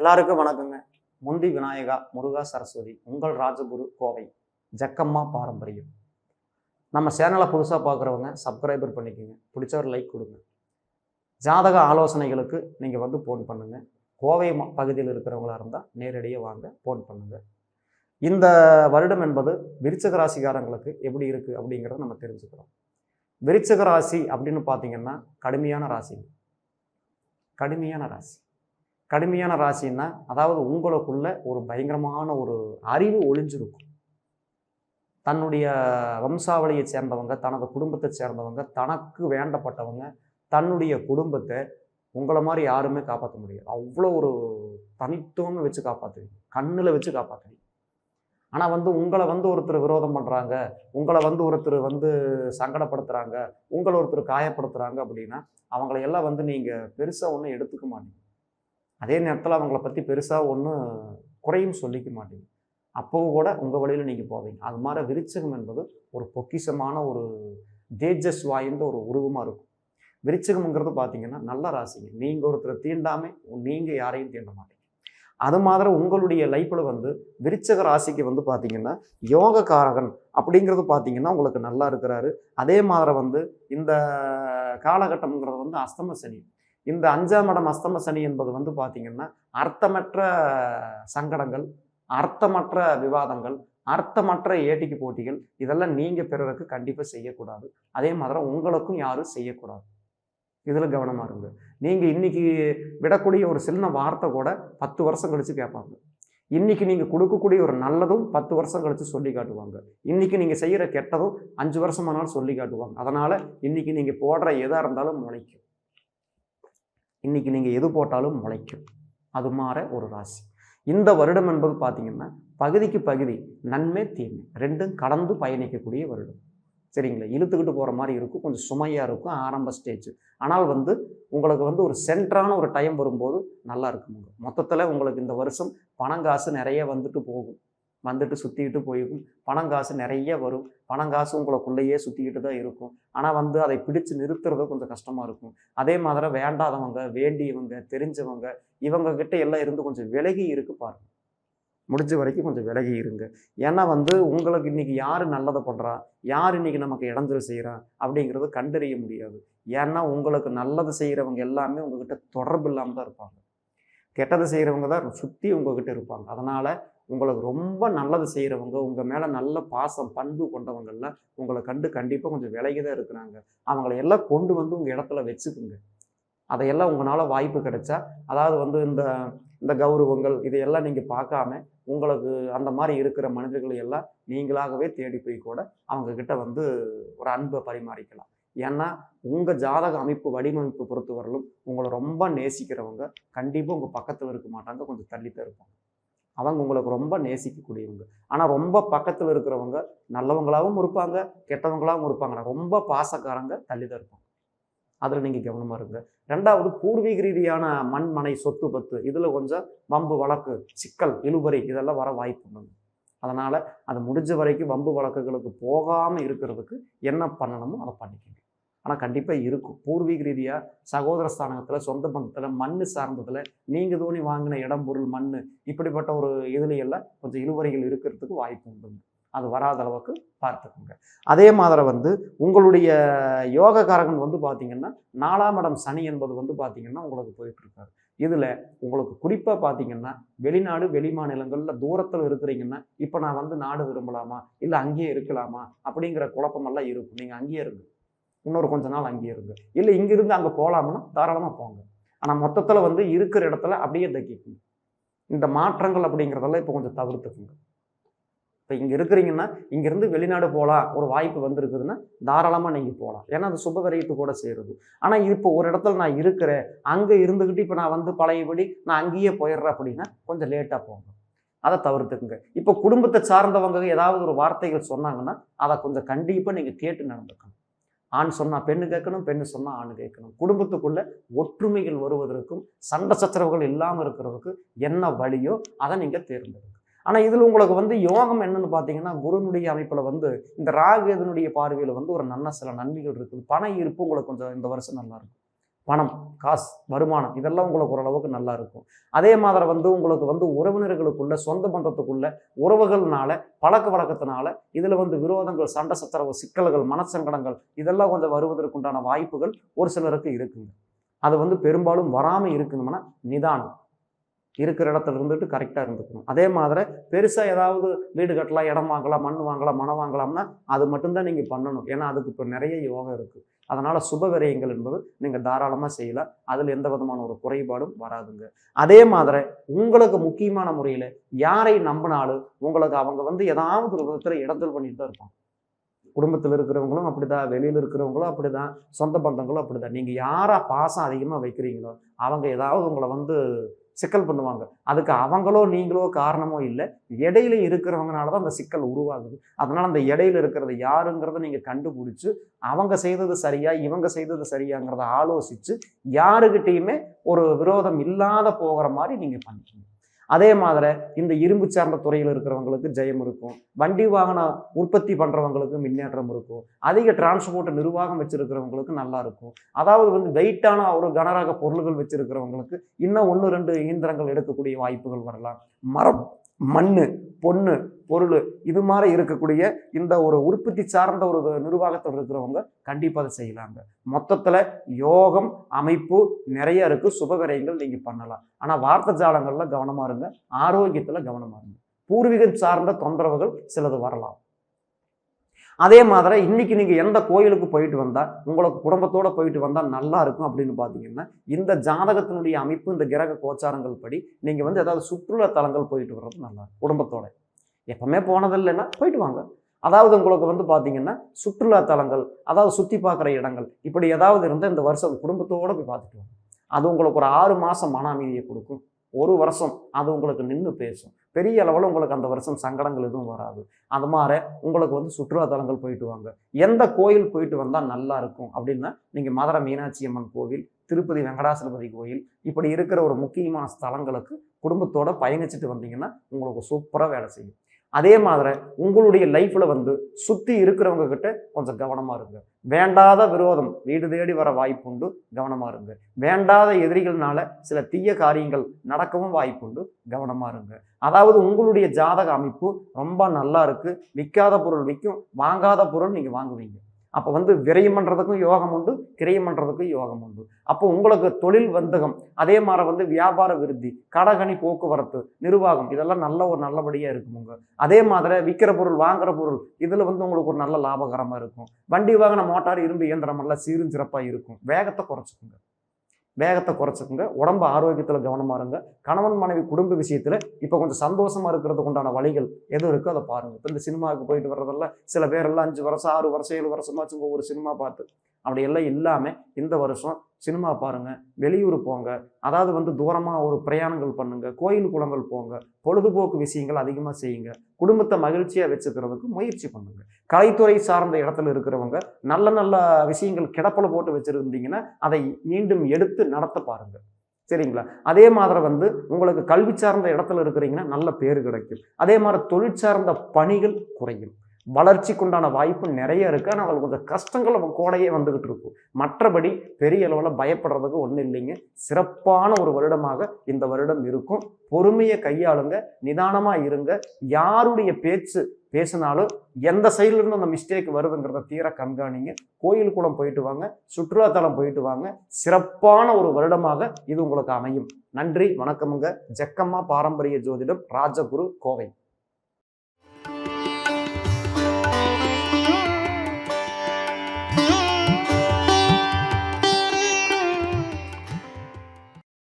எல்லாருக்கும் வணக்கங்க. முந்தி விநாயகா முருகா சரஸ்வதி உங்கள் ராஜகுரு கோவை ஜக்கம்மா பாரம்பரியம். நம்ம சேனலை புதுசாக பார்க்குறவங்க சப்ஸ்கிரைபர் பண்ணிக்கோங்க. பிடிச்சவர் லைக் கொடுங்க. ஜாதக ஆலோசனைகளுக்கு நீங்கள் வந்து ஃபோன் பண்ணுங்கள் கோவை ம- பகுதியில் இருக்கிறவங்களா இருந்தால் நேரடியாக வாங்க ஃபோன் பண்ணுங்கள் இந்த வருடம் என்பது விருச்சக ராசிக்காரங்களுக்கு எப்படி இருக்குது அப்படிங்கிறத நம்ம தெரிஞ்சுக்கிறோம். விருச்சக ராசி அப்படின்னு பார்த்தீங்கன்னா கடுமையான ராசி கடுமையான ராசி. கடுமையான ராசின்னா அதாவது உங்களுக்குள்ள ஒரு பயங்கரமான ஒரு அறிவு ஒளிஞ்சிருக்கும். தன்னுடைய வம்சாவளியை சேர்ந்தவங்க தனது குடும்பத்தை சேர்ந்தவங்க தனக்கு வேண்டப்பட்டவங்க தன்னுடைய குடும்பத்தை உங்களை மாதிரி யாருமே காப்பாற்ற முடியாது. அவ்வளோ ஒரு தனித்துவமே வச்சு காப்பாற்றுவீங்க கண்ணில் வச்சு காப்பாற்றுவீங்க ஆனால் வந்து உங்களை வந்து ஒருத்தர் விரோதம் பண்ணுறாங்க உங்களை வந்து ஒருத்தர் வந்து சங்கடப்படுத்துகிறாங்க உங்களை ஒருத்தர் காயப்படுத்துகிறாங்க அப்படின்னா அவங்கள எல்லாம் வந்து நீங்கள் பெருசாக ஒன்றும் எடுத்துக்க மாட்டீங்க. அதே நேரத்தில் அவங்கள பற்றி பெருசாக ஒன்றும் குறையும் சொல்லிக்க மாட்டீங்க. அப்போ கூட உங்கள் வழியில் நீங்கள் போவீங்க. அது மாதிரி விருச்சகம் என்பது ஒரு பொக்கிஷமான ஒரு தேஜஸ் வாய்ந்த ஒரு உருவமாக இருக்கும். விருச்சகம்ங்கிறது பார்த்தீங்கன்னா நல்ல ராசிங்க. நீங்கள் ஒருத்தரை தீண்டாமல் நீங்கள் யாரையும் தீண்ட மாட்டீங்க. அது மாதிரி உங்களுடைய லைஃப்பில் வந்து விருச்சக ராசிக்கு வந்து பார்த்தீங்கன்னா காரகன் அப்படிங்கிறது பார்த்தீங்கன்னா உங்களுக்கு நல்லா இருக்கிறாரு. அதே மாதிரி வந்து இந்த காலகட்டம்ங்கிறது வந்து அஸ்தம சனி. இந்த அஞ்சாம் இடம் அஸ்தம சனி என்பது வந்து பார்த்தீங்கன்னா அர்த்தமற்ற சங்கடங்கள் அர்த்தமற்ற விவாதங்கள் அர்த்தமற்ற ஏட்டிக்கு போட்டிகள் இதெல்லாம் நீங்கள் பிறருக்கு கண்டிப்பாக செய்யக்கூடாது. அதே மாதிரி உங்களுக்கும் யாரும் செய்யக்கூடாது. இதில் கவனமாக இருங்க. நீங்கள் இன்றைக்கி விடக்கூடிய ஒரு சின்ன வார்த்தை கூட பத்து வருஷம் கழித்து கேட்பாங்க. இன்னைக்கு நீங்கள் கொடுக்கக்கூடிய ஒரு நல்லதும் பத்து வருஷம் கழித்து சொல்லி காட்டுவாங்க. இன்றைக்கி நீங்கள் செய்கிற கெட்டதும் அஞ்சு வருஷமானாலும் சொல்லி காட்டுவாங்க. அதனால் இன்றைக்கி நீங்கள் போடுற எதாக இருந்தாலும் முளைக்கும். இன்னைக்கு நீங்கள் எது போட்டாலும் முளைக்கும். அது மாற ஒரு ராசி. இந்த வருடம் என்பது பார்த்தீங்கன்னா பகுதிக்கு பகுதி நன்மை தீமை ரெண்டும் கடந்து பயணிக்கக்கூடிய வருடம். சரிங்களா? இழுத்துக்கிட்டு போகிற மாதிரி இருக்கும் கொஞ்சம் சுமையாக இருக்கும் ஆரம்ப ஸ்டேஜ் ஆனால் வந்து உங்களுக்கு வந்து ஒரு சென்டரான ஒரு டைம் வரும்போது நல்லா இருக்குங்க. மொத்தத்தில் உங்களுக்கு இந்த வருஷம் பணங்காசு நிறைய வந்துட்டு போகும். வந்துட்டு சுற்றிக்கிட்டு போயிருக்கும் பணங்காசு நிறைய வரும். பணம் காசு உங்களுக்குள்ளேயே சுற்றிக்கிட்டு தான் இருக்கும். ஆனால் வந்து அதை பிடிச்சு நிறுத்துறது கொஞ்சம் கஷ்டமாக இருக்கும். அதே மாதிரி வேண்டாதவங்க வேண்டியவங்க தெரிஞ்சவங்க இவங்க கிட்ட எல்லாம் இருந்து கொஞ்சம் விலகி இருக்கு பாருங்க. முடிஞ்ச வரைக்கும் கொஞ்சம் விலகி இருங்க. ஏன்னா வந்து உங்களுக்கு இன்றைக்கி யார் நல்லதை பண்ணுறா யார் இன்றைக்கி நமக்கு இடைஞ்சல் செய்கிறா அப்படிங்கிறது கண்டறிய முடியாது. ஏன்னா உங்களுக்கு நல்லது செய்கிறவங்க எல்லாமே உங்ககிட்ட தொடர்பு இல்லாமல் தான் இருப்பாங்க. கெட்டது செய்கிறவங்க தான் சுற்றி உங்ககிட்ட இருப்பாங்க. அதனால் உங்களுக்கு ரொம்ப நல்லது செய்கிறவங்க உங்கள் மேலே நல்ல பாசம் பண்பு கொண்டவங்களில் உங்களை கண்டு கண்டிப்பாக கொஞ்சம் விலகி தான் இருக்கிறாங்க. அவங்கள எல்லாம் கொண்டு வந்து உங்கள் இடத்துல வச்சுக்குங்க. அதையெல்லாம் உங்களால் வாய்ப்பு கிடைச்சா அதாவது வந்து இந்த இந்த கௌரவங்கள் இதையெல்லாம் நீங்கள் பார்க்காம உங்களுக்கு அந்த மாதிரி இருக்கிற மனிதர்களை எல்லாம் நீங்களாகவே தேடி போய் கூட அவங்கக்கிட்ட வந்து ஒரு அன்பை பரிமாறிக்கலாம். ஏன்னா உங்கள் ஜாதக அமைப்பு வடிவமைப்பு பொறுத்தவரையிலும் உங்களை ரொம்ப நேசிக்கிறவங்க கண்டிப்பாக உங்கள் பக்கத்தில் இருக்க மாட்டாங்க கொஞ்சம் தள்ளித்தான் இருப்பாங்க. அவங்க உங்களுக்கு ரொம்ப நேசிக்கக்கூடியவங்க. ஆனால் ரொம்ப பக்கத்தில் இருக்கிறவங்க நல்லவங்களாகவும் இருப்பாங்க கெட்டவங்களாகவும் இருப்பாங்க. ரொம்ப பாசக்காரங்க தள்ளி தான் இருப்பாங்க. அதில் நீங்கள் கவனமாக இருங்க. ரெண்டாவது பூர்வீக ரீதியான மண் மனை சொத்து பத்து. இதில் கொஞ்சம் வம்பு வழக்கு சிக்கல் இழுபறி இதெல்லாம் வர வாய்ப்பு உண்டு. அதனால் அது முடிஞ்ச வரைக்கும் வம்பு வழக்குகளுக்கு போகாமல் இருக்கிறதுக்கு என்ன பண்ணணுமோ அதை பண்ணிக்கணும் ஆனால் கண்டிப்பாக இருக்கும். பூர்வீக ரீதியாக சகோதர ஸ்தானத்தில் சொந்த பந்தத்தில் மண் சார்ந்ததில் நீங்கள் தோணி வாங்கின இடம் பொருள் மண் இப்படிப்பட்ட ஒரு இதுலையெல்லாம் கொஞ்சம் இழுவறைகள் இருக்கிறதுக்கு வாய்ப்பு உண்டு. அது வராத அளவுக்கு பார்த்துக்கோங்க. அதே மாதிரி வந்து உங்களுடைய யோகக்காரகன் வந்து பார்த்தீங்கன்னா நாலாம் இடம் சனி என்பது வந்து பார்த்தீங்கன்னா உங்களுக்கு போயிட்டுருக்காரு. இதில் உங்களுக்கு குறிப்பாக பார்த்தீங்கன்னா வெளிநாடு வெளி மாநிலங்களில் தூரத்தில் இருக்கிறீங்கன்னா இப்போ நான் வந்து நாடு விரும்பலாமா? இல்லை அங்கேயே இருக்கலாமா? அப்படிங்கிற குழப்பமெல்லாம் இருக்கும். நீங்கள் அங்கேயே இருங்க. இன்னொரு கொஞ்ச நாள் அங்கேயே இருங்க இல்லை இங்கிருந்து அங்கே போகலாம்னா தாராளமாக போங்க. ஆனால் மொத்தத்தில் வந்து இருக்கிற இடத்துல அப்படியே தக்கிக்குங்க இந்த மாற்றங்கள் அப்படிங்கிறதெல்லாம் இப்போ கொஞ்சம் தவிர்த்துக்குங்க. இப்போ இங்கே இருக்கிறீங்கன்னா இங்கேருந்து வெளிநாடு போகலாம் ஒரு வாய்ப்பு வந்திருக்குதுன்னா தாராளமாக நீங்கள் போகலாம். ஏன்னா அது சுபகரியத்து கூட சேருது. ஆனால் இப்போ ஒரு இடத்துல நான் இருக்கிறேன் அங்கே இருந்துக்கிட்டு இப்போ நான் வந்து பழையபடி நான் அங்கேயே போயிடுறேன் அப்படின்னா கொஞ்சம் லேட்டாக போங்க. அதை தவிர்த்துக்குங்க. இப்போ குடும்பத்தை சார்ந்தவங்க ஏதாவது ஒரு வார்த்தைகள் சொன்னாங்கன்னா அதை கொஞ்சம் கண்டிப்பாக நீங்கள் கேட்டு நடந்துக்கணும். ஆண் சொன்னால் பெண்ணு கேட்கணும் பெண்ணு சொன்னால் ஆண் கேட்கணும். குடும்பத்துக்குள்ள ஒற்றுமைகள் வருவதற்கும் சண்டை சச்சரவுகள் இல்லாமல் இருக்கிறதுக்கு என்ன வழியோ அதை நீங்கள் தேர்ந்தெடுங்க. ஆனால் இதில் உங்களுக்கு வந்து யோகம் என்னன்னு பார்த்தீங்கன்னா குருனுடைய அமைப்பில் வந்து இந்த ராகு இதனுடைய பார்வையில் வந்து ஒரு நல்ல சில நன்மைகள் இருக்குது. பண இருப்பு உங்களுக்கு கொஞ்சம் இந்த வருஷம் நல்லாயிருக்கும் பணம் காசு வருமானம் இதெல்லாம் உங்களுக்கு ஓரளவுக்கு நல்லா இருக்கும். அதே மாதிரி வந்து உங்களுக்கு வந்து உறவினர்களுக்குள்ள சொந்த பந்தத்துக்குள்ள உறவுகள்னால பழக்க வழக்கத்தினால இதில் வந்து விரோதங்கள் சண்டை சச்சரவு சிக்கல்கள் மனசங்கடங்கள் இதெல்லாம் கொஞ்சம் வருவதற்குண்டான வாய்ப்புகள் ஒரு சிலருக்கு இருக்குங்க. அது வந்து பெரும்பாலும் வராமல் இருக்கணும்னா நிதானம். இருக்கிற இடத்துல இருந்துட்டு கரெக்டாக இருந்துக்கணும். அதே மாதிரி பெருசாக ஏதாவது வீடு கட்டலாம் இடம் வாங்கலாம் மண் வாங்கலாம் மனம் வாங்கலாம்னா அது மட்டும்தான் நீங்கள் பண்ணணும். ஏன்னா அதுக்கு இப்போ நிறைய யோகம் இருக்குது அதனால் சுப விரயங்கள் என்பது நீங்கள் தாராளமாக செய்யலாம். அதில் எந்த விதமான ஒரு குறைபாடும் வராதுங்க. அதே மாதிரி உங்களுக்கு முக்கியமான முறையில் யாரை நம்பினாலும் உங்களுக்கு அவங்க வந்து ஏதாவது ஒரு விதத்தில் இடத்தில் பண்ணிட்டு தான் இருப்பாங்க. குடும்பத்தில் இருக்கிறவங்களும் அப்படிதான் வெளியில் இருக்கிறவங்களும் அப்படிதான் சொந்த பந்தங்களும் அப்படிதான். நீங்கள் யாரை பாசம் அதிகமாக வைக்கிறீங்களோ அவங்க ஏதாவது உங்களை வந்து சிக்கல் பண்ணுவாங்க. அதுக்கு அவங்களோ நீங்களோ காரணமோ இல்லை. இடையில இருக்கிறவங்கனால தான் அந்த சிக்கல் உருவாகுது. அதனால் அந்த இடையில இருக்கிறது யாருங்கிறத நீங்கள் கண்டுபிடிச்சு அவங்க செய்தது சரியா இவங்க செய்தது சரியாங்கிறத ஆலோசித்து யாருக்கிட்டேயுமே ஒரு விரோதம் இல்லாத போகிற மாதிரி நீங்கள் பண்ணிக்கணும் அதே மாதிரி இந்த இரும்பு சார்ந்த துறையில் இருக்கிறவங்களுக்கு ஜெயம் இருக்கும். வண்டி வாகன உற்பத்தி பண்ணுறவங்களுக்கு முன்னேற்றம் இருக்கும். அதிக டிரான்ஸ்போர்ட் நிர்வாகம் வச்சுருக்கிறவங்களுக்கு நல்லா இருக்கும். அதாவது வந்து வெயிட்டான ஒரு கனரக பொருள்கள் வச்சுருக்கிறவங்களுக்கு இன்னும் ஒன்று ரெண்டு இயந்திரங்கள் எடுக்கக்கூடிய வாய்ப்புகள் வரலாம். மரம் மண் பொண்ணு பொருள் இது மாதிரி இருக்கக்கூடிய இந்த ஒரு உற்பத்தி சார்ந்த ஒரு நிர்வாகத்தில் இருக்கிறவங்க கண்டிப்பாக அதை செய்யலாங்க. மொத்தத்தில் யோகம் அமைப்பு நிறைய இருக்குது சுபகரியங்கள் நீங்கள் பண்ணலாம். ஆனால் வார்த்தை ஜாலங்களில் கவனமாக இருங்க. ஆரோக்கியத்தில் கவனமாக இருங்க. பூர்வீகம் சார்ந்த தொந்தரவுகள் சிலது வரலாம். அதே மாதிரி இன்றைக்கி நீங்கள் எந்த கோயிலுக்கு போயிட்டு வந்தால் உங்களுக்கு குடும்பத்தோடு போயிட்டு வந்தால் நல்லா இருக்கும் அப்படின்னு பார்த்தீங்கன்னா இந்த ஜாதகத்தினுடைய அமைப்பு இந்த கிரக கோச்சாரங்கள் படி நீங்கள் வந்து ஏதாவது சுற்றுலா தலங்கள் போயிட்டு வர்றது நல்லா இருக்கும் குடும்பத்தோட. எப்பவுமே போனதில்லைன்னா போயிட்டு வாங்க. அதாவது உங்களுக்கு வந்து பார்த்தீங்கன்னா சுற்றுலா தலங்கள் அதாவது சுற்றி பார்க்குற இடங்கள் இப்படி ஏதாவது இருந்தால் இந்த வருஷம் குடும்பத்தோடு போய் பார்த்துட்டு வாங்க. அது உங்களுக்கு ஒரு ஆறு மாதம் மன அமைதியை கொடுக்கும். ஒரு வருஷம் அது உங்களுக்கு நின்று பேசும். பெரிய அளவில் உங்களுக்கு அந்த வருஷம் சங்கடங்கள் எதுவும் வராது. அது மாதிரி உங்களுக்கு வந்து சுற்றுலாத்தலங்கள் போயிட்டு வாங்க. எந்த கோயில் போயிட்டு வந்தால் நல்லா இருக்கும் அப்படின்னா நீங்கள் மதுரை மீனாட்சி அம்மன் கோவில் திருப்பதி வெங்கடாசலபதி கோயில் இப்படி இருக்கிற ஒரு முக்கியமான ஸ்தலங்களுக்கு குடும்பத்தோட பயணிச்சுட்டு வந்தீங்கன்னா உங்களுக்கு சூப்பராக வேலை செய்யும். அதே மாதிரி உங்களுடைய லைஃப்பில் வந்து சுற்றி இருக்கிறவங்க கிட்ட கொஞ்சம் கவனமாக இருங்க. வேண்டாத விரோதம் வீடு தேடி வர வாய்ப்புண்டு கவனமாக இருங்க. வேண்டாத எதிரிகள்னால சில தீய காரியங்கள் நடக்கவும் வாய்ப்புண்டு கவனமாக இருங்க. அதாவது உங்களுடைய ஜாதக அமைப்பு ரொம்ப நல்லா இருக்குது விற்காத பொருள் விற்கும் வாங்காத பொருள் நீங்கள் வாங்குவீங்க. அப்போ வந்து விரயம் பண்ணுறதுக்கும் யோகம் உண்டு கிரயம் பண்ணுறதுக்கும் யோகம் உண்டு. அப்போ உங்களுக்கு தொழில் வந்தகம் அதே மாதிரி வந்து வியாபார விருத்தி கடகணி போக்குவரத்து நிர்வாகம் இதெல்லாம் நல்ல ஒரு நல்லபடியாக இருக்குமுங்க அதே மாதிரி விற்கிற பொருள் வாங்குற பொருள் இதில் வந்து உங்களுக்கு ஒரு நல்ல லாபகரமாக இருக்கும். வண்டி வாங்கின மோட்டார் இரும்பு இயந்திரம் எல்லாம் சீரும் சிறப்பாக இருக்கும். வேகத்தை குறைச்சிக்குங்க. வேகத்தை குறைச்சிக்குங்க உடம்பு ஆரோக்கியத்தில் கவனமாக இருங்க. கணவன் மனைவி குடும்ப விஷயத்தில் இப்போ கொஞ்சம் சந்தோஷமாக இருக்கிறதுக்கு உண்டான வழிகள் எது இருக்கோ அதை பாருங்கள் இப்போ இந்த சினிமாவுக்கு போயிட்டு வர்றதெல்லாம் சில பேரெல்லாம் அஞ்சு வருஷம் ஆறு வருஷம் ஏழு வருஷமாச்சும் ஒவ்வொரு சினிமா பார்த்து. அப்படி எல்லாம் இல்லாமல் இந்த வருஷம் சினிமா பாருங்கள் வெளியூர் போங்க அதாவது வந்து தூரமாக ஒரு பிரயாணங்கள் பண்ணுங்கள் கோயில் குளங்கள் போங்க பொழுதுபோக்கு விஷயங்கள் அதிகமாக செய்யுங்க குடும்பத்தை மகிழ்ச்சியாக வச்சுக்கிறதுக்கு முயற்சி பண்ணுங்கள் கலைத்துறை சார்ந்த இடத்துல இருக்கிறவங்க நல்ல நல்ல விஷயங்கள் கிடப்பில் போட்டு வச்சுருந்தீங்கன்னா அதை மீண்டும் எடுத்து நடத்த பாருங்க. சரிங்களா? அதே மாதிரி வந்து உங்களுக்கு கல்வி சார்ந்த இடத்துல இருக்கிறீங்கன்னா நல்ல பேர் கிடைக்கும். அதே மாதிரி தொழிற்சார்ந்த பணிகள் குறையும். வளர்ச்சிக்குண்டான வாய்ப்பு நிறைய இருக்குது ஆனால் அவங்களுக்கு கொஞ்சம் கஷ்டங்கள் அவங்க கோடையே வந்துக்கிட்டு இருக்கும் மற்றபடி பெரிய அளவில் பயப்படுறதுக்கு ஒன்றும் இல்லைங்க. சிறப்பான ஒரு வருடமாக இந்த வருடம் இருக்கும். பொறுமையை கையாளுங்க. நிதானமாக இருங்க. யாருடைய பேச்சு பேசினாலும் எந்த சைட்லேருந்து அந்த மிஸ்டேக் வருதுங்கிறத தீர கண்காணிங்க. கோயில் குளம் போயிட்டு வாங்க. சுற்றுலாத்தலம் போயிட்டு வாங்க. சிறப்பான ஒரு வருடமாக இது உங்களுக்கு அமையும். நன்றி வணக்கமுங்க. ஜக்கம்மா பாரம்பரிய ஜோதிடம் ராஜகுரு கோவை.